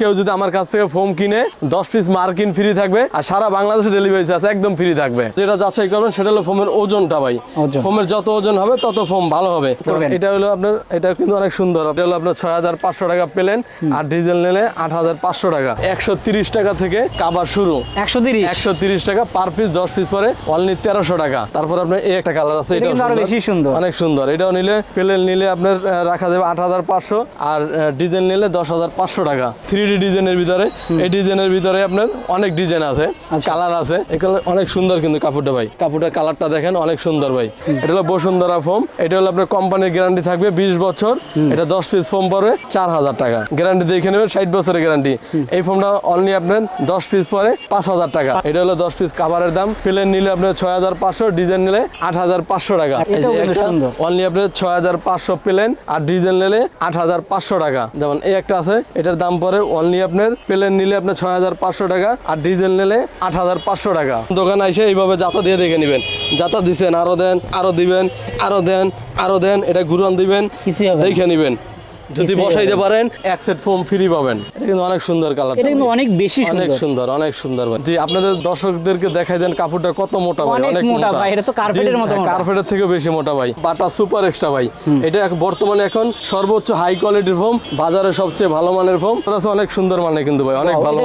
কেউ যদি আমার কাছ থেকে ফোম কিনে দশ পিস মার্কিন ফ্রি থাকবে আর সারা বাংলাদেশে ডেলিভারি চার্জ একদম ফ্রি থাকবে। যেটা যাচাই করবেন সেটা হলো ফোমের ওজনটা ভাই। ফোমের যত ওজন হবে তত ফোম ভালো হবে। এটা হলো আপনার এটা কিন্তু অনেক সুন্দর। এটা হলো আপনার ছয় হাজার পাঁচশো টাকা পেলেন আর ডিজেল নিলে আট হাজার পাঁচশো টাকা। একশো তিরিশ টাকা থেকে কাবার শুরু। একশো তিরিশ? একশো তিরিশ টাকা পার পিস দশ পিস পরে অনলি তেরোশো টাকা। তারপর আপনার এই একটা কালার আছে এটা। বেশি সুন্দর। অনেক সুন্দর। এটাও নিলে প্লেন নিলে আপনার রাখা যাবে আট হাজার পাঁচশো আর ডিজেল নিলে দশ হাজার পাঁচশো টাকা। থ্রি ডি ডিজাইনের ভিতরে। এই ডিজাইনের ভিতরে আপনার অনেক ডিজাইন আছে আচ্ছা। কালার আছে। এগুলো অনেক সুন্দর কিন্তু কাপড়টা ভাই। কাপড়টার কালারটা দেখেন অনেক সুন্দর ভাই। এটা হলো বসুন্ধরা ফোম। এটা হলো আপনার কোম্পানির গ্যারান্টি থাকবে বিশ বছর। এটা দশ পিস ফোম পরে চার হাজার টাকা। গ্যারান্টি দেখে নেবেন ষাট বছরের গ্যারান্টি এই ফোমটা অনলি আপনার দশ পিস পরে পাঁচ হাজার টাকা। এটা হলো দশ পিস কাভারের দাম। প্লেন নিলে আপনার ছয় হাজার পাঁচশো ডিজাইন নিলে আট হাজার পাঁচশো টাকা। অনলি আপনার ছয় হাজার পাঁচশো প্লেন আর ডিজেল নিলে আট হাজার পাঁচশো টাকা। যেমন এই একটা আছে এটার দাম পরে অনলি আপনার প্লেন নিলে আপনার ছয় হাজার পাঁচশো টাকা আর ডিজেল নিলে আট হাজার পাঁচশো টাকা। দোকানে এসে এইভাবে যাতা দিয়ে দেখে নেবেন। যাতা দিছেন আরও দেন আরও দিবেন আরও দেন আরও দেন এটা ঘুরন দিবেন। দেখে নেবেন। যদি বসাইতে পারেন এক সেট ফোম ফ্রি পাবেন। এটা কিন্তু অনেক সুন্দর কালার এটা কিন্তু অনেক বেশি সুন্দর অনেক সুন্দর। অনেক সুন্দর ভাই। জি আপনাদের দর্শকদেরকে দেখাই দেন কাপড়টা কত মোটা ভাই অনেক মোটা ভাই, এটা তো কার্পেটের মতো মোটা। কার্পেটের থেকে বেশি মোটা ভাই। বাটা সুপার এক্সট্রা ভাই। এটা বর্তমানে এখন সর্বোচ্চ হাই কোয়ালিটির ফোম বাজারে সবচেয়ে ভালো মানের ফোম এটা আছে অনেক সুন্দর মানে কিন্তু ভাই অনেক ভালো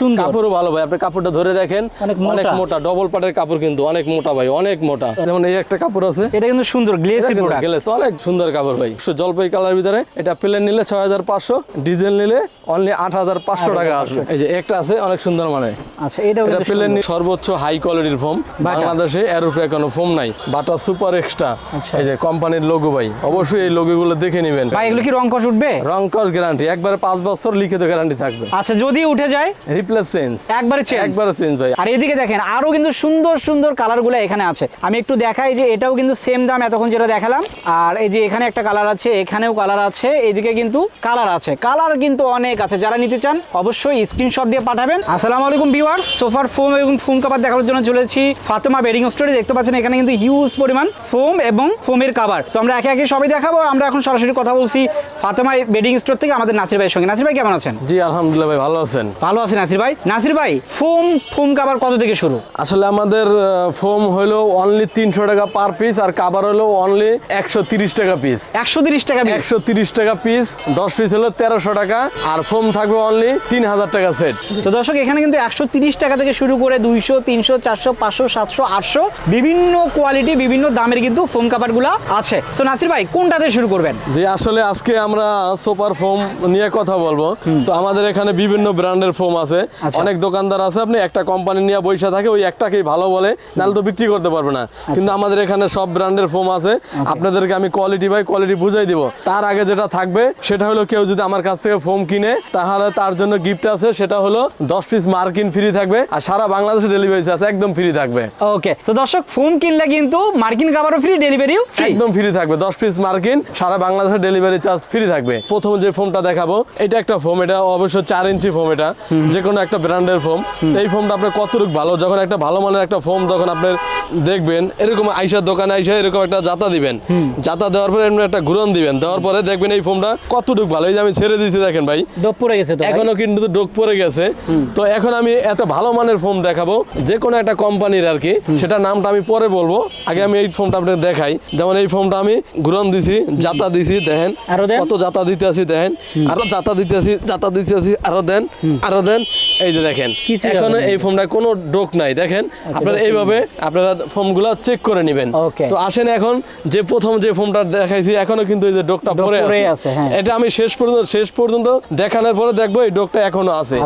সুন্দর। কাপড়ও ভালো ভাই আপনি কাপড়টা ধরে দেখেন অনেক মোটা। ডবল পাটের কাপড় কিন্তু অনেক মোটা ভাই অনেক মোটা। যেমন এই একটা কাপড় আছে। এটা কিন্তু সুন্দর গ্লেসি প্রোডাক্ট গেলে অনেক সুন্দর কাপড় ভাই। জলপাই কালার ভিতরে এটা প্লেন নিলে ছয় হাজার পাঁচশো ডিজেল নিলে অনলি আট হাজার পাঁচশো টাকা আসবে। এই যে একটা আছে অনেক সুন্দর মানে। আচ্ছা এটা প্লেন সর্বোচ্চ হাই কোয়ালিটির ফোম বাংলাদেশে এর উপরে কোনো ফোম নাই। বাটা সুপার এক্সট্রা আচ্ছা। এই যে কোম্পানির লোগো ভাই। অবশ্যই এই লোগো গুলো দেখে নেবেন। ভাই এগুলো কি রং কষ উঠবে? রং কস গ্যারান্টি একবারে পাঁচ বছর লিখিত গ্যারান্টি থাকবে। আচ্ছা যদি উঠে যায় রিপ্লেস চেঞ্জ একবারে চেঞ্জ একবারে চেঞ্জ ভাই। আর এদিকে দেখেন আরও কিন্তু সুন্দর সুন্দর কালারগুলো এখানে আছে। আমি একটু দেখাই যে এটাও কিন্তু সেম দাম এতক্ষণ যেটা দেখালাম। আর এই যে এখানে একটা কালার আছে এখানেও কালার আছে। এদিকে কিন্তু কালার আছে। কালার কিন্তু অনেক আছে। যারা নিতে চান অবশ্যই স্ক্রিনশট দিয়ে পাঠাবেন। আসসালামু আলাইকুম ভিউয়ার্স সোফার ফোম এবং ফোম কাভার দেখানোর জন্য চলেছি ফাতেমা বেডিং স্টোরে দেখতে পাচ্ছেন এখানে কিন্তু হিউজ পরিমাণ ফোম এবং ফোমের কাভার তো আমরা একে একে সবাই দেখাবো। আমরা এখন সরাসরি কথা বলছি ফাতেমা বেডিং স্টোর থেকে আমাদের নাসির ভাইয়ের সঙ্গে। নাসির ভাই কেমন আছেন? জি আলহামদুলিল্লাহ ভাই ভালো আছেন। ভালো আছেন নাসির ভাই। নাসির ভাই ফোম ফোম কাভার কত থেকে শুরু? আসলে আমাদের ফোম হলো অনলি তিনশো টাকা পার পিস আর কাবার হলো অনলি একশো তিরিশ টাকা পিস একশো তিরিশ টাকা একশো তিরিশ টাকা পিস দশ পিস হলো তেরোশো টাকা আর ফোম থাকবে অনলি তিন হাজার টাকা সেট তো দর্শক এখানে কিন্তু একশো তিরিশ টাকা থেকে শুরু করে দুইশো তিনশো চারশো পাঁচশো সাতশো আটশো বিভিন্ন কোয়ালিটি বিভিন্ন দামের কিন্তু ফোম কাভারগুলো আছে। তো নাসির ভাই কোনটাতে শুরু করবেন? যে আসলে আজকে আমরা সুপার ফোম নিয়ে কথা বলব। তো আমাদের এখানে বিভিন্ন ব্র্যান্ডের ফোম আছে। আচ্ছা। অনেক দোকানদার আছে আপনি একটা কোম্পানি নিয়ে বৈশা থাকে ওই একটাকেই ভালো বলে নাহলে তো বিক্রি করতে পারবে না। আচ্ছা। কিন্তু আমাদের এখানে সব ব্র্যান্ডের ফোম আছে। আপনাদেরকে আমি কোয়ালিটি বাই কোয়ালিটি বুঝাই দিব। তার আগে যেটা থাকবে সেটা হলো কেউ যদি আমার কাছ থেকে ফোম কিনে তাহলে তার জন্য গিফট আছে সেটা হলো দশ পিস মার্কিন ফ্রি থাকবে আর সারা বাংলাদেশে ডেলিভারি চার্জ একদম ফ্রি থাকবে। ওকে তো দর্শক ফোম কিনলে কিন্তু মার্কিন কাভারও ফ্রি ডেলিভারিও একদম ফ্রি থাকবে দশ পিস মার্কিন সারা বাংলাদেশে ডেলিভারি চার্জ ফ্রি থাকবে। প্রথম যে ফোমটা দেখাবো এটা একটা ফোম এটা অবশ্য চার ইঞ্চি ফোম এটা যে কোনো একটা ব্র্যান্ডের ফোম। এই ফোমটা আপনার কতটুকু ভালো যখন একটা ভালো মানের একটা ফোম তখন আপনি দেখবেন এরকম আইসার দোকানে আইসা এরকম একটা জাতা দিবেন। জাতা দেওয়ার পরে এমনি একটা ঘুরন দিবেন দেওয়ার পরে দেখবেন এই ফোমটা কতটুকু ভালো? এই যে আমি ছেড়ে দিয়েছি দেখেন ভাই। ডোপ পড়ে গেছে তো এখনও কিন্তু ডোক পড়ে গেছে। তো এখন আমি একটা ভালো মানের ফোম দেখাবো। যে কোনো একটা কোম্পানির আর কি। সেটা নামটা আমি পরে বলব। আগে আমি এই ফোমটা আপনাকে দেখাই। যেমন এই ফোমটা আমি ঘুরন দিছি জাতা দিছি দেখেন। কত জাতা দিতে আছি দেখেন। আরও জাতা দিতে আছি জাতা দিতে আছি আরও দেন আরও দেন। এই যে দেখেন এখনও না। এই ফোমটা কোনো ডোক নাই দেখেন। আপনারা এইভাবে আপনারা ফোমগুলো চেক করে নেবেন। তো আসেন এখন যে প্রথম যে ফোমটা দেখাইছি এখনও কিন্তু এই যে ডোকটা ডোক পরে আছে। এটা আমি শেষ পর্যন্ত শেষ পর্যন্ত দেখানোর পরে দেখব এই ডোকটা এখনও আছে।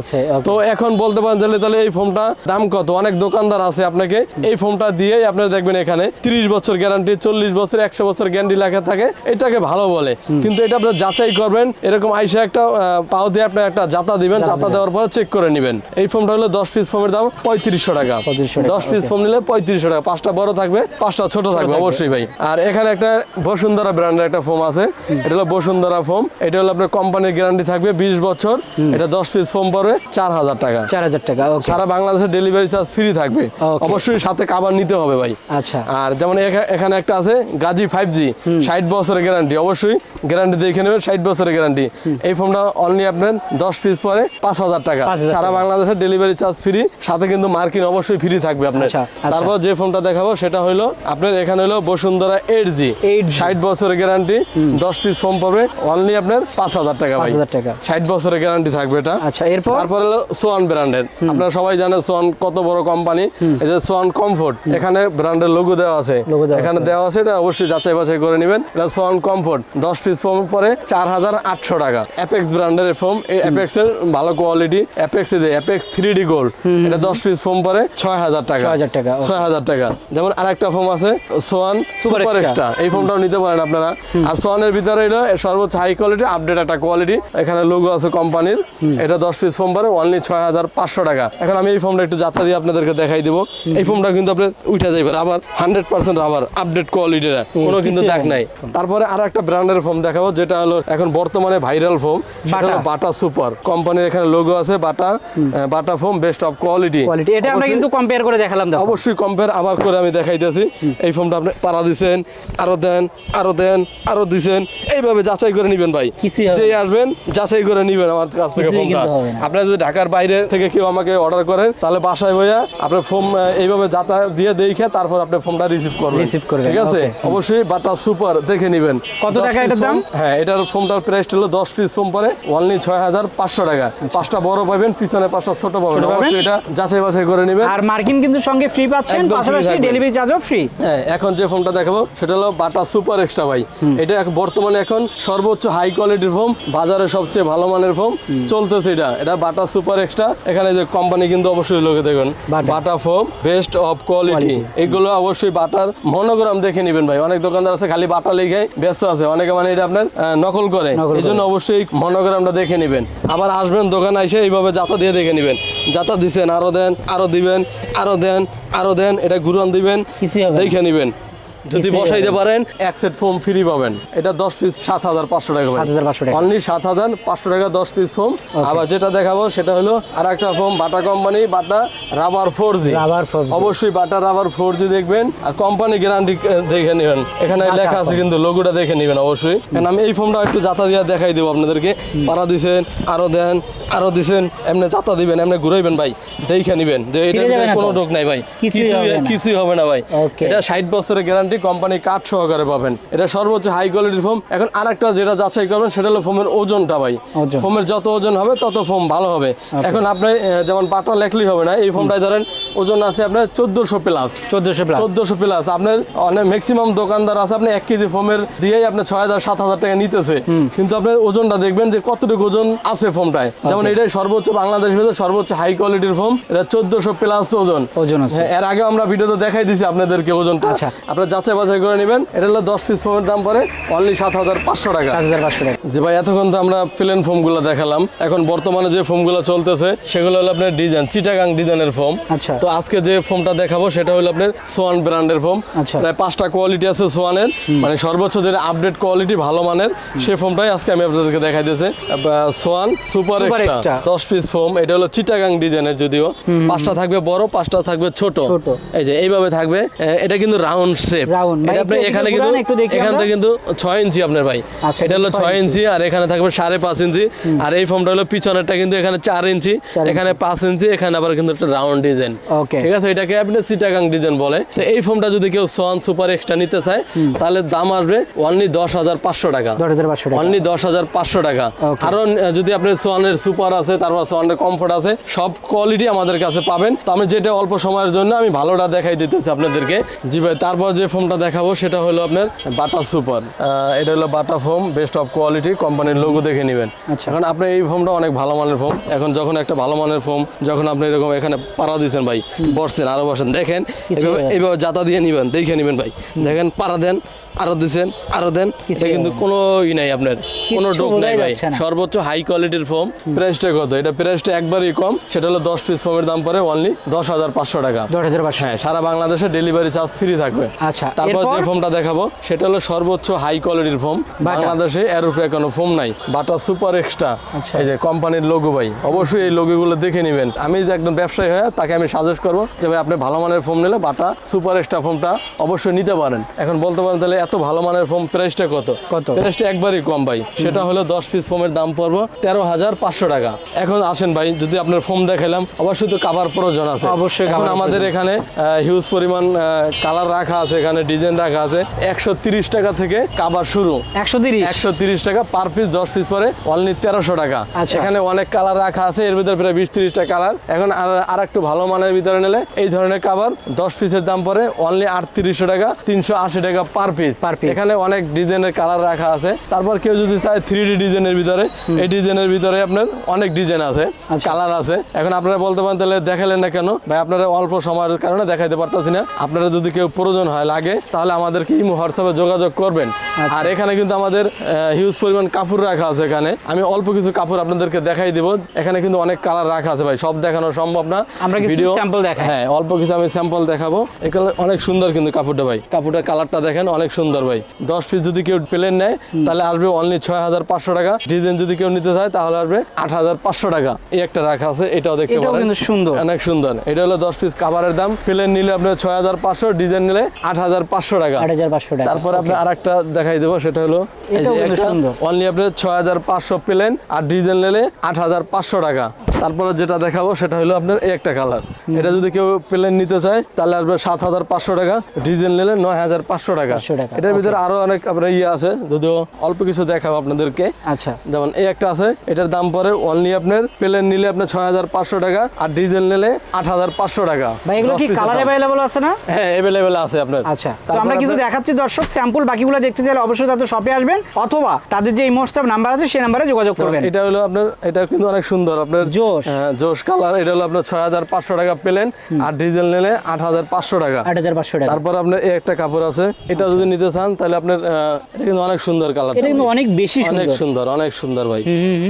তো এখন বলতে পারেন তাহলে তাহলে এই ফোমটা দাম কত? অনেক দোকানদার আছে আপনাকে। এই ফোমটা দিয়েই আপনারা দেখবেন এখানে তিরিশ বছর গ্যারান্টি চল্লিশ বছর একশো বছর গ্যারান্টি লেখা থাকে। এটাকে ভালো বলে। কিন্তু এটা আপনারা যাচাই করবেন। এরকম আইসা একটা পাও দিয়ে আপনি একটা জাতা দিবেন। জাতা দেওয়ার পরে চেক করে নেবেন। এই ফোমটা হলো দশ পিস ফোমের দাম পঁয়ত্রিশশো টাকা। 3500 টাকা, দশ পিস ফোম নিলে পঁয়ত্রিশশো টাকা। পাঁচটা বড় থাকবে পাঁচটা ছোট থাকবে অবশ্যই ভাই। আর এখানে একটা বসুন্ধরা ব্র্যান্ডের একটা ফোম আছে। এটা হলো বসুন্ধরা ফোম এটা হলো আপনার কোম্পানির গ্যারান্টি থাকবে বিশ বছর। এটা দশ পিস ফোম পড়বে চার হাজার টাকা। চার হাজার টাকা সারা বাংলাদেশে ডেলিভারি চার্জ ফ্রি থাকবে। অবশ্যই সাথে কাবার নিতে হবে ভাই। আচ্ছা। আর যেমন এখানে একটা আছে গাজী ফাইভ জি ষাট বছরের গ্যারান্টি অবশ্যই গ্যারান্টি দেখে নেবেন ষাট বছরের গ্যারান্টি এই ফোনটা অনলি আপনার দশ পিস পরে পাঁচ হাজার টাকা। 5,000 সারা বাংলাদেশের ডেলিভারি চার্জ ফ্রি সাথে কিন্তু মার্কিন অবশ্যই ফ্রি থাকবে আপনার। আচ্ছা, আচ্ছা। তারপর যে ফোনটা দেখাবো সেটা হলো আপনার এখানে হলো বসুন্ধরা এইট জি 8G ষাট বছরের গ্যারান্টি দশ পিস ফোন পাবে অনলি আপনার পাঁচ হাজার টাকা ভাই। 5,000 টাকা। ষাট বছরের গ্যারান্টি থাকবে এটা। আচ্ছা এরপর? তারপর হলো সোয়ান ব্র্যান্ডের আপনারা সবাই জানেন সোয়ান কত বড় কোম্পানি এই যে সোয়ান কমফোর্ট এখানে ব্র্যান্ডের লোগো দেওয়া আছে। এখানে দেওয়া আছে এটা অবশ্যই যাচাই বাছাই করে নেবেন। এটা সোয়ান কমফোর্ট দশ পিস ফোম পরে চার হাজার আটশো টাকা। অ্যাপেক্স ব্র্যান্ডের ফোম এই অ্যাপেক্স এর ভালো কোয়ালিটি অ্যাপেক্স এর অ্যাপেক্স থ্রি ডি গোল্ড এটা দশ পিস ফোম পরে ছয় হাজার টাকা। 6,000 টাকা, okay. ছয় হাজার টাকা। যেমন আরেকটা ফোম আছে সোয়ান সুপার। এক্সট্রা এই ফোনটাও নিতে পারেন আপনারা। আর সোয়ানের ভিতরে এটা সর্বোচ্চ হাই কোয়ালিটি আপডেট একটা কোয়ালিটি এখানে লোগো আছে কোম্পানির এটা দশ পিস ফোম পারে অনলি ছয় হাজার পাঁচশো টাকা। এখন আমি এই একটু যাত্রা দিয়ে আপনাদেরকে দেখাই দিব। এই ফোনটা কিন্তু আপনার উঠে যাবে আবার হান্ড্রেড পার্সেন্ট আবার আপডেট কোয়ালিটির কোনো কিন্তু নাই। তারপরে আর একটা ব্র্যান্ডের ফোম দেখাবো যেটা হলো এখন বর্তমানে ভাইরাল ফোম বাটা। সুপার কোম্পানির এখানে লোগো আছে Bata. Bata foam best of quality quality এটা আমরা কিন্তু কম্পেয়ার করে দেখালাম অবশ্যই কম্পেয়ার আবার করে আমি দেখাইতেছি এই ফোনটা আপনি পাড়া দিছেন আরও দেন আরও দেন আরও দিছেন। এইভাবে যাচাই করে নিবেন ভাই। যেই আসবেন যাচাই করে নিবেন আমার কাছ থেকে ফোনটা। কিন্তু হবে না। আপনার যদি ঢাকার বাইরে থেকে কেউ আমাকে অর্ডার করেন তাহলে বাসায় বইয়া আপনার ফোন এইভাবে যাতা দিয়ে দেখে তারপর আপনি ফোনটা রিসিভ করবেন। Receive করবেন, ঠিক আছে? অবশ্যই বাটা সুপার দেখে নিবেন। কত টাকা এটার দাম? হ্যাঁ এটার ফোনটার প্রাইস হলো দশ পিস ফোন পরে অনলি ছয় হাজার পাঁচশো টাকা। পাঁচটা বড় পাবেন পিছনে পাঁচটা ছোট পাবেন। অবশ্যই এটা যাচাই বাছাই করে নেবেন। আর মার্কিন কিন্তু সঙ্গে ফ্রি পাচ্ছেন পাশাপাশি ডেলিভারি চার্জও ফ্রি হ্যাঁ এখন যে ফোনটা দেখাবো সেটা হলো বাটা সুপার এক্সট্রা ভাই। এটা বর্তমানে এখন সর্বোচ্চ হাই কোয়ালিটির ফোন বাজারে সবচেয়ে ভালো মানের ফোম চলতেছে এটা। এটা বাটা সুপার এক্সট্রা এখানে যে কোম্পানি কিন্তু অবশ্যই লোকে দেখুন Bata. Foam best of quality এগুলো অবশ্যই বাটার মনোগ্রাম দেখে নেবেন ভাই। অনেক দোকানদার আছে খালি বাটা লিখে ব্যস্ত আছে। অনেকে মানে এটা আপনার নকল করে। এই জন্য অবশ্যই মনোগ্রামটা দেখে নেবেন। আবার আসবেন দোকানে এসে এইভাবে যাতা দিয়ে দেখে নেবেন। যাতা দিছেন আরও দেন আরও দিবেন আরও দেন আরও দেন। এটা ঘুরান দিবেন। দেখে নেবেন। যদি হবে না। পারেন এক সেট ফোম ফ্রি পাবেন। এটা দশ পিস সাত হাজার পাঁচশো টাকা 7,500 টাকা। অনলি সাত হাজার পাঁচশো টাকা দশ পিস ফোম আবার যেটা দেখাবো সেটা হলো আর একটা foam Bata company Bata rubber four G Rubber 4G অবশ্যই বাটা রাবার ফোর জি দেখবেন। আর কোম্পানি গ্যারান্টি দেখে নেবেন। এখানে লেখা আছে কিন্তু লোগোটা দেখে নেবেন অবশ্যই। কারণ আমি এই ফোমটা একটু জাতা দিয়ে দেখাই দেবো আপনাদেরকে। পাড়া দিছেন আরও দেন আরও দিছেন এমনি জাতা দিবেন এমনি ঘুরাইবেন ভাই। দেখে নিবেন যে এটা কোনো রোগ নাই ভাই। কিছুই হবে না। ভাই। এটা ষাট বছরের গ্যারান্টি কোম্পানি কাঠ সহকারে পাবেন। এটা সর্বোচ্চ হাই কোয়ালিটির ফোম এখন আরেকটা যেটা যাচাই করবেন সেটা হলো ফোমের ওজনটা ভাই। ফোমের যত ওজন হবে তত ফোম ভালো হবে। এখন আপনি যেমন বাটা লেখলেই হবে না এই ফোমটাই ধরেন ওজন আছে আপনার চোদ্দশো প্লাস চোদ্দশো প্লাস চোদ্দশো প্লাস আপনার অনেক ম্যাক্সিমাম দোকানদার আছে আপনি এক কেজি ফোমের দিয়েই আপনি ছয় হাজার সাত হাজার টাকা নিতেছে। কিন্তু আপনার ওজনটা দেখবেন যে কতটুকু ওজন আছে ফোমটায় যেমন এটাই সর্বোচ্চ বাংলাদেশের ভিতরে সর্বোচ্চ হাই কোয়ালিটির ফোম এটা চোদ্দশো প্লাস ওজন। ওজন আছে। হ্যাঁ, এর আগে আমরা ভিডিওতে দেখাই দিছি আপনাদেরকে ওজনটা। আচ্ছা। আপনারা যাচাই বাছাই করে নেবেন। এটা হলো দশ পিস ফোমের দাম পরে অনলি সাত হাজার পাঁচশো টাকা। পাঁচ হাজার পাঁচশো টাকা। যে ভাই এতক্ষণ তো আমরা প্লেন ফোমগুলো দেখালাম। এখন বর্তমানে যে ফোমগুলো চলতেছে সেগুলো হলো আপনার ডিজাইন চিটাগাং ডিজাইনের ফোম আচ্ছা। তো আজকে যে ফোমটা দেখাবো সেটা হলো আপনার সোয়ান ব্র্যান্ডের ফোম। প্রায় পাঁচটা কোয়ালিটি আছে সোয়ানের মানে সর্বোচ্চ যে আপডেট কোয়ালিটি ভালো মানের সেই ফোমটাই আজকে আমি আপনাদেরকে দেখাই দিয়েছি। সোয়ান সুপার এক্সট্রা দশ পিস ফোম এটা হলো চিটাগাং ডিজাইনের যদিও। পাঁচটা থাকবে বড় পাঁচটা থাকবে ছোট। ছোট। এই যে এইভাবে থাকবে। এটা কিন্তু রাউন্ড শেপ এটা আপনি এখানে কিন্তু ঘুরান, একটু দেখি এখান আমরা। থেকে কিন্তু ছয় ইঞ্চি আপনার ভাই। এটা হলো ছয় ছয় ইঞ্চি। ইঞ্চি আর এখানে থাকবে সাড়ে পাঁচ ইঞ্চি। আর এই ফোমটা হলো পিছনেরটা কিন্তু এখানে চার ইঞ্চি। এখানে পাঁচ ইঞ্চি এখানে আবার কিন্তু একটা রাউন্ড ডিজাইন। ঠিক আছে এটাকে আপনি সিটাগাং ডিজাইন বলে। তো এই ফোমটা যদি কেউ সোয়ান সুপার এক্সট্রা নিতে চায় তাহলে দাম আসবে অনলি দশ হাজার পাঁচশো টাকা। দশ হাজার পাঁচশো টাকা। অনলি দশ হাজার পাঁচশো টাকা। Okay. যদি আপনি সোয়ানের সুপার আছে তারপর সোয়ানের কমফোর্ট আছে সব কোয়ালিটি আমাদের কাছে পাবেন। তো আমি যেটা অল্প সময়ের জন্য আমি ভালোটা দেখাই দিতেছি আপনাদেরকে। জি ভাই তারপর যে ফোমটা দেখাবো সেটা হলো আপনার বাটা সুপার। এটা হলো Bata foam best of quality কোম্পানির লোগো দেখে নেবেন। আচ্ছা। এখন আপনি এই ফোমটা অনেক ভালো মানের ফোম। এখন যখন একটা ভালো মানের ফোম যখন আপনি এরকম এখানে পাড়া দিয়েছেন ভাই বসছেন আরও বসেন দেখেন এইভাবে জাতা দিয়ে নেবেন দেখে নেবেন ভাই। দেখেন পাড়া দেন। আরও দিছেন আরও দেন। এটা কিন্তু কোনো ই নাই আপনার কোনো ডোক নাই ভাই। সর্বোচ্চ হাই কোয়ালিটির ফোম প্রাইসটা কত? এটা প্রাইসটা একবারই কম। সেটা হলো দশ পিস ফোমের দাম পড়ে অনলি দশ হাজার পাঁচশো টাকা। দশ হাজার পাঁচশো। হ্যাঁ সারা বাংলাদেশে ডেলিভারি চার্জ ফ্রি থাকবে। আচ্ছা, তারপর যে? ফোমটা দেখাবো সেটা হলো সর্বোচ্চ হাই কোয়ালিটির ফোম বাংলাদেশে এর উপরে কোনো ফোম নাই। বাটা সুপার এক্সট্রা আচ্ছা। এই যে কোম্পানির লোগো ভাই অবশ্যই এই লোগোগুলো দেখে নেবেন। আমি যে একদম ব্যবসায়ী হয়ে তাকে আমি সাজেস্ট করব যে ভাই আপনি ভালো মানের ফোম নিলে বাটা সুপার এক্সট্রা ফোমটা অবশ্যই নিতে পারেন। এখন বলতে পারেন তাহলে এত ভালো মানের ফোম প্রাইসটা কত? কত? প্রাইসটা একবারই কম ভাই। সেটা হলো দশ পিস ফোমের দাম পড়ব তেরো হাজার পাঁচশো টাকা। এখন আসেন ভাই যদি আপনার ফোম দেখালাম অবশ্যই তো কাবার প্রয়োজন আছে। অবশ্যই এখন আমাদের এখানে হিউজ পরিমাণ কালার রাখা আছে এখানে ডিজাইন রাখা আছে। একশো তিরিশ টাকা থেকে কাবার শুরু। একশো তিরিশ? একশো তিরিশ টাকা পার পিস দশ পিস পরে অনলি তেরোশো টাকা। আচ্ছা। এখানে অনেক কালার রাখা আছে এর ভিতরে প্রায় বিশ তিরিশটা কালার এখন আর আর একটু ভালো মানের ভিতরে নিলে এই ধরনের কাবার দশ পিসের দাম পরে অনলি আটত্রিশশো টাকা তিনশো আশি টাকা পার পিস এখানে অনেক ডিজাইনের কালার রাখা আছে। তারপর কেউ যদি চায় থ্রি ডি ডিজাইনের ভিতরে এই ডিজাইনের ভিতরে আপনার অনেক ডিজাইন আছে আচ্ছা। কালার আছে। এখন আপনারা বলতে পারেন তাহলে দেখালেন না কেন? ভাই আপনারা অল্প সময়ের কারণে দেখাইতে পারতাছি না। আপনারা যদি কেউ প্রয়োজন হয় লাগে তাহলে আমাদেরকে ইমো হোয়াটসঅ্যাপে যোগাযোগ করবেন। আচ্ছা। আর এখানে কিন্তু আমাদের হিউজ পরিমাণ কাপড় রাখা আছে এখানে। আমি অল্প কিছু কাপড় আপনাদেরকে দেখাই দিব। এখানে কিন্তু অনেক কালার রাখা আছে ভাই সব দেখানো সম্ভব না। আমরা ভিডিও sample দেখাই। হ্যাঁ অল্প কিছু আমি স্যাম্পল দেখাবো। এখানে অনেক সুন্দর কিন্তু কাপড়টা ভাই। কাপড়টার কালারটা দেখেন অনেক সুন্দর ভাই। দশ পিস যদি কেউ প্লেন নেয় তাহলে আসবে অনলি ছয় হাজার পাঁচশো টাকা। ডিজাইন যদি কেউ নিতে চায় তাহলে আসবে আট হাজার পাঁচশো টাকা। এই একটা রাখা আছে এটাও দেখতে পারেন। সুন্দর। অনেক সুন্দর। এটা হলো দশ পিস কাভারের দাম। প্লেন নিলে আপনার ছয় হাজার পাঁচশো ডিজাইন নিলে আট হাজার পাঁচশো টাকা। আট হাজার পাঁচশো টাকা। তারপর আপনি আরেকটা দেখাই দেবো সেটা হলো সুন্দর। অনলি আপনার ছয় হাজার পাঁচশো প্লেন আর ডিজেল নিলে আট হাজার পাঁচশো টাকা। তারপরে যেটা দেখাবো সেটা হলো আপনার এই একটা কালার এটা যদি কেউ প্লেন নিতে চায় তাহলে আসবে সাত হাজার পাঁচশো টাকা। ডিজেল নিলে নয় হাজার পাঁচশো টাকা। 500 টাকা, এটার ভিতরে আরও অনেক আপনার ইয়ে আছে যদিও অল্প কিছু দেখাবো আপনাদেরকে। আচ্ছা। যেমন এই একটা আছে এটার দাম পরে অনলি আপনার প্লেন নিলে আপনার ছয় হাজার পাঁচশো টাকা আর ডিজেল নিলে আট হাজার পাঁচশো টাকা। এগুলো কি কালার অ্যাভেলেবল আছে না? হ্যাঁ অ্যাভেলেবেল আছে আপনার। আচ্ছা তো আমরা কিছু দেখাচ্ছি দর্শক স্যাম্পল বাকিগুলো দেখতে চাইলে অবশ্যই তাদের শপে আসবেন অথবা তাদের যে ইমোটসঅ্যাপ নাম্বার আছে সেই নাম্বারে যোগাযোগ করবেন। এটা হলো আপনার এটা কিন্তু অনেক সুন্দর আপনার জোশ। হ্যাঁ, জোশ কালার এটা হলো আপনার ছয় হাজার পাঁচশো টাকা পেলেন আর ডিজেল নিলে আট হাজার পাঁচশো টাকা। আট হাজার পাঁচশো টাকা। তারপর আপনার একটা কাপড় আছে এটা যদি নিতে চান তাহলে আপনার এটা কিন্তু অনেক সুন্দর কালার এটা কিন্তু অনেক বেশি অনেক সুন্দর সুন্দর অনেক সুন্দর ভাই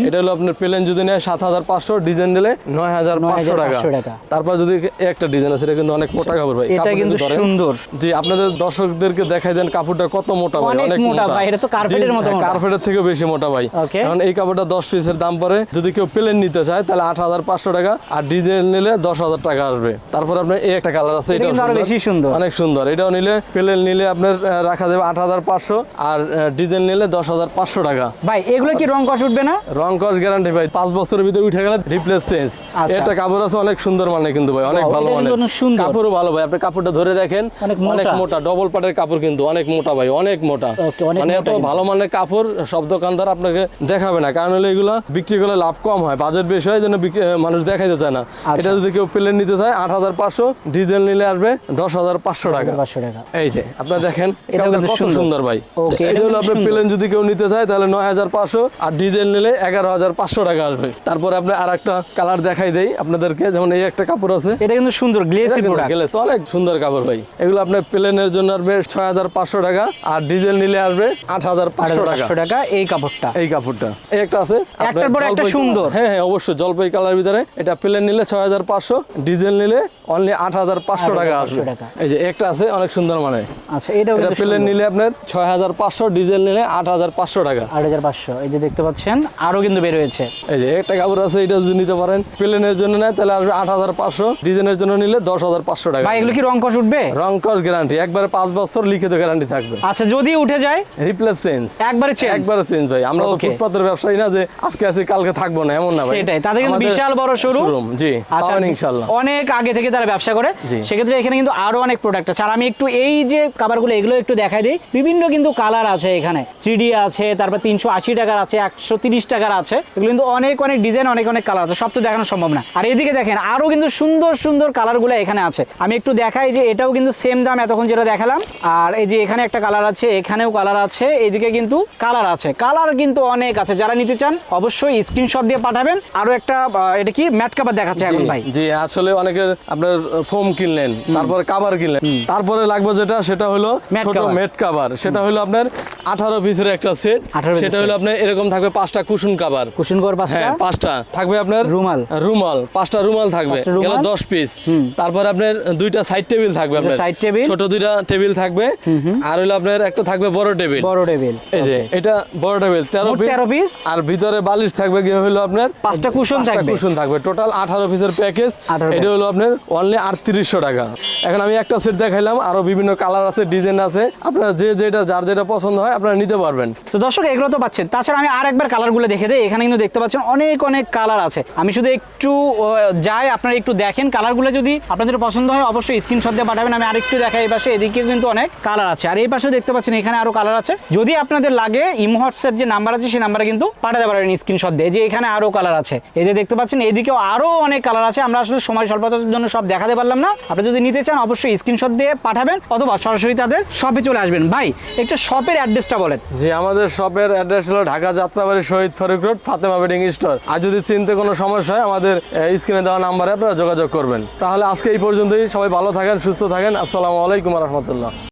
এটা হলো আপনার প্লেন যদি নেয় সাত হাজার পাঁচশো ডিজাইন নিলে নয় হাজার পাঁচশো টাকা 9,500 টাকা। তারপর যদি একটা ডিজাইন আছে এটা কিন্তু অনেক মোটা কাপড় ভাই এটা কিন্তু সুন্দর। জি আপনাদের দর্শকদেরকে দেখাই দেন কাপড়টা কত মোটা ভাই অনেক মোটা ভাই, এটা তো কার্পেটের মতো। কার্পেটের থেকে বেশি মোটা ভাই. এখন এই কাপড়টা দশ পিসের দাম পড়ে যদি কেউ প্লেন নিতে চায় তাহলে আট হাজার পাঁচশো টাকা আর ডিজাইন নিলে দশ হাজার টাকা আসবে তারপর আপনার এই একটা কালার আছে এটা সুন্দর। বেশি সুন্দর। অনেক সুন্দর এটাও নিলে প্লেন নিলে আপনার আহ, রাখা যাবে আট হাজার পাঁচশো আর ডিজাইন নিলে দশ হাজার পাঁচশো টাকা। ভাই এগুলো কি রং কষ উঠবে না? রং কস গ্যারান্টি ভাই পাঁচ বছরের ভিতরে উঠে গেলে রিপ্লেস চেঞ্জ। এটা কাপড় আছে অনেক সুন্দর মানে কিন্তু ভাই অনেক ভালো মানে। কাপড়ও ভালো ভাই আপনি কাপড়টা ধরে দেখেন অনেক মোটা। ডবল পাটের কাপড় কিন্তু অনেক মোটা ভাই অনেক মোটা। মানে এত ভালো মানের কাপড় সব দোকানদার আপনাকে দেখাবে না কারণ হলো এগুলো বিক্রি করলে লাভ কম হয় বাজেট বেশি হয় যেন মানুষ দেখাইতে চায় না। আচ্ছা। এটা যদি কেউ প্লেন নিতে চায় আট হাজার পাঁচশো ডিজেল নিলে আসবে দশ হাজার পাঁচশো টাকা। পাঁচশো টাকা। এই যে আপনারা দেখেন কত সুন্দর। সুন্দর ভাই। এটা হলো আপনার প্লেন যদি কেউ নিতে চায় তাহলে নয় হাজার পাঁচশো আর ডিজেল নিলে এগারো হাজার পাঁচশো টাকা আসবে। তারপর আপনি আর একটা কালার দেখাই দেই আপনাদেরকে যেমন এই একটা কাপড় আছে। এটা কিন্তু সুন্দর গ্লেসি প্রোডাক্ট অনেক সুন্দর কাপড় ভাই। এগুলো আপনার প্লেনের জন্য আসবে ছয় হাজার পাঁচশো টাকা আর ডিজেল নিলে আসবে আট হাজার পাঁচশো টাকা। টাকা এই কাপড়টা। এই কাপড়টা। এই একটা আছে। একটার পর একটা জলপাই সুন্দর। কালার। হ্যাঁ হ্যাঁ অবশ্যই জলপাই কালার ভিতরে। এটা প্লেন নিলে ছয় হাজার পাঁচশো ডিজেল নিলে অনলি আট হাজার পাঁচশো টাকা আসবে। এই যে একটা আছে অনেক সুন্দর মানে। আচ্ছা এটা কিন্তু প্লেন নিলে আপনার ছয় হাজার পাঁচশো ডিজেল নিলে আট হাজার পাঁচশো টাকা। আট হাজার পাঁচশো এই যে দেখতে পাচ্ছেন আরও কিন্তু বের হয়েছে। এই যে একটা কাপড় আছে এটা যদি নিতে পারেন প্লেনের জন্য নেয় তাহলে আসবে আট হাজার পাঁচশো ডিজাইনের জন্য নিলে দশ হাজার পাঁচশো টাকা। ভাই এগুলো কি রং কষ উঠবে? রং গ্যারান্টি একবারে পাঁচ বছর লিখিত গ্যারান্টি থাকবে। আচ্ছা যদি উঠে যায়? রিপ্লেস চেঞ্জ একবারে চেঞ্জ একবারে চেঞ্জ ভাই। আমরা তো. ফুটপাতের ব্যবসায়ী না যে আজকে আছি কালকে থাকব না এমন না ভাই। সেটাই তাদের কিন্তু বিশাল বড় শোরুম জি আচ্ছা পাবেন ইনশাল্লাহ অনেক আগে থেকে তারা ব্যবসা করে। সেক্ষেত্রে এখানে কিন্তু আরও অনেক প্রোডাক্ট আছে। আর আমি একটু এই যে কাভারগুলো এগুলো একটু দেখাই দিই। বিভিন্ন কিন্তু কালার আছে এখানে। থ্রি আছে তারপর তিনশো আশি টাকার আছে একশো তিরিশ টাকার আছে। এগুলো কিন্তু অনেক অনেক ডিজাইন অনেক অনেক কালার আছে। সব তো দেখানো সম্ভব না। আর এদিকে দেখেন আরও কিন্তু সুন্দর সুন্দর কালারগুলো এখানে আছে। আমি একটু দেখাই যে এটাও কিন্তু সেম দাম এতক্ষণ যেটা দেখালাম। আর এই যে এখানে একটা কালার আছে এখানেও কালার আছে এদিকে কিন্তু কালার আছে। কালার কিন্তু অনেক আছে। যারা নিতে চান অবশ্যই স্ক্রিনশট দিয়ে পাঠাবেন। আরও একটা এটা কি? ম্যাট কাভার দেখাচ্ছে এখন ভাই। জি আসলে অনেকে আপনার ফোম কিনলেন তারপরে কাভার কিনলেন। তারপরে লাগবে যেটা সেটা হলো ছোট। মেট কাভার সেটা হলো আপনার আঠারো পিসের একটা সেট সেটা হলো আপনার এরকম থাকবে পাঁচটা কুশন কাভার কুশন কর পাঁচটা? হ্যাঁ পাঁচটা। থাকবে আপনার রুমাল। রুমাল। পাঁচটা রুমাল থাকবে। গেল দশ পিস তারপর আপনার দুইটা সাইড টেবিল থাকবে আপনার। side table। ছোট দুইটা টেবিল থাকবে। আর হলো আপনার একটা থাকবে বড় টেবিল বড় টেবিল এই যে এটা বড় টেবিল তেরো মোট পিস 13 piece। আর ভিতরে বালিশ থাকবে গিয়ে হলো আপনার পাঁচটা cushion থাকবে। কুশন থাকবে। টোটাল আঠারো পিসের প্যাকেজ 18 এটা হলো আপনার অনলি আটত্রিশশো টাকা। এখন আমি একটা সেট দেখাইলাম। আরও বিভিন্ন কালার আছে ডিজাইন আছে। আপনারা যে যেটা, যার যেটা পছন্দ হয় আপনারা নিতে পারবেন। তো দর্শক, এগুলো তো পাচ্ছেন। তাছাড়া আমি আর একবার কালারগুলো দেখে দিই। এখানে কিন্তু দেখতে পাচ্ছেন অনেক অনেক কালার আছে। আমি শুধু একটু যাই আপনারা একটু দেখেন। কালারগুলো যদি আপনাদের পছন্দ হয়, অবশ্যই স্ক্রিনশট দিয়ে পাঠাবেন। আমি আরেকটু দেখাই এই পাশে। এদিকে কিন্তু অনেক কালার আছে। আর এই পাশে দেখতে পাচ্ছেন এখানে আরও কালার আছে। যদি আপনাদের লাগে, ইমো, হোয়াটসঅ্যাপ যে নাম্বার আছে সেই নাম্বারে কিন্তু পাঠাতে পারবেন স্ক্রিনশট দিয়ে। যে এখানে আরও কালার আছে। এই যে দেখতে পাচ্ছেন, এদিকেও আরও অনেক কালার আছে। আমরা আসলে সময় স্বল্পতার জন্য সব দেখাতে পারলাম না। আপনি যদি নিতে চান, অবশ্যই স্ক্রিনশট দিয়ে পাঠাবেন, অথবা সরাসরি তাদের শপে চলে আসবেন। ভাই, একটা শপের অ্যাড্রেসটা বলেন। যে আমাদের শপের অ্যাড্রেস হলো Dhaka Jatrabari Shahid Faruk road, Fatema bedding store আর যদি চিনতে কোনো সমস্যা হয়, আমাদের স্ক্রিনে দেওয়া নাম্বারে আপনারা যোগাযোগ করবেন। তাহলে আজকে এই পর্যন্তই। সবাই ভালো থাকেন, সুস্থ থাকেন। আসসালামু আলাইকুম রহমতুল্লাহ।